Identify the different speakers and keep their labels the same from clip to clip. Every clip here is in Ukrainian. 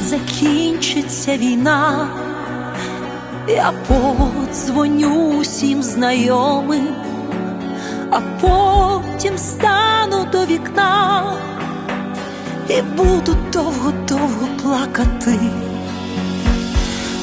Speaker 1: закінчиться війна, я подзвоню усім знайомим, а потім стану до вікна. І буду довго-довго плакати,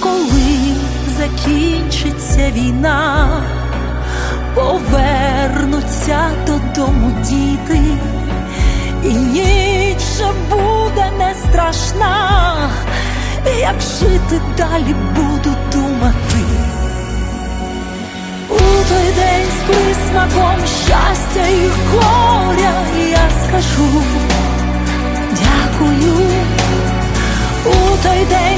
Speaker 1: коли закінчиться війна, страшна, як жити далі буду думати. У той день з присмаком щастя і горя я скажу дякую. У той день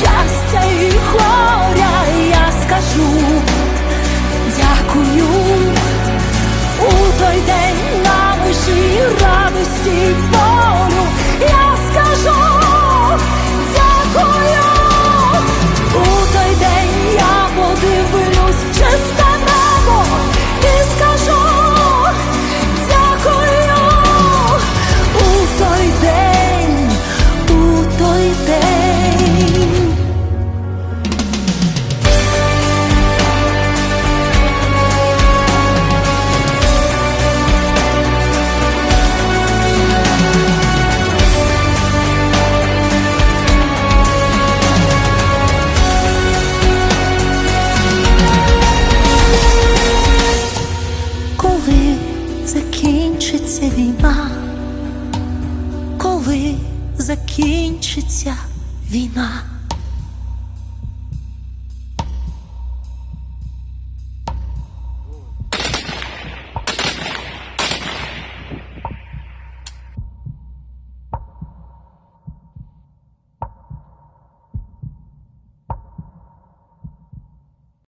Speaker 1: щастя і горя я скажу закінчиться війна.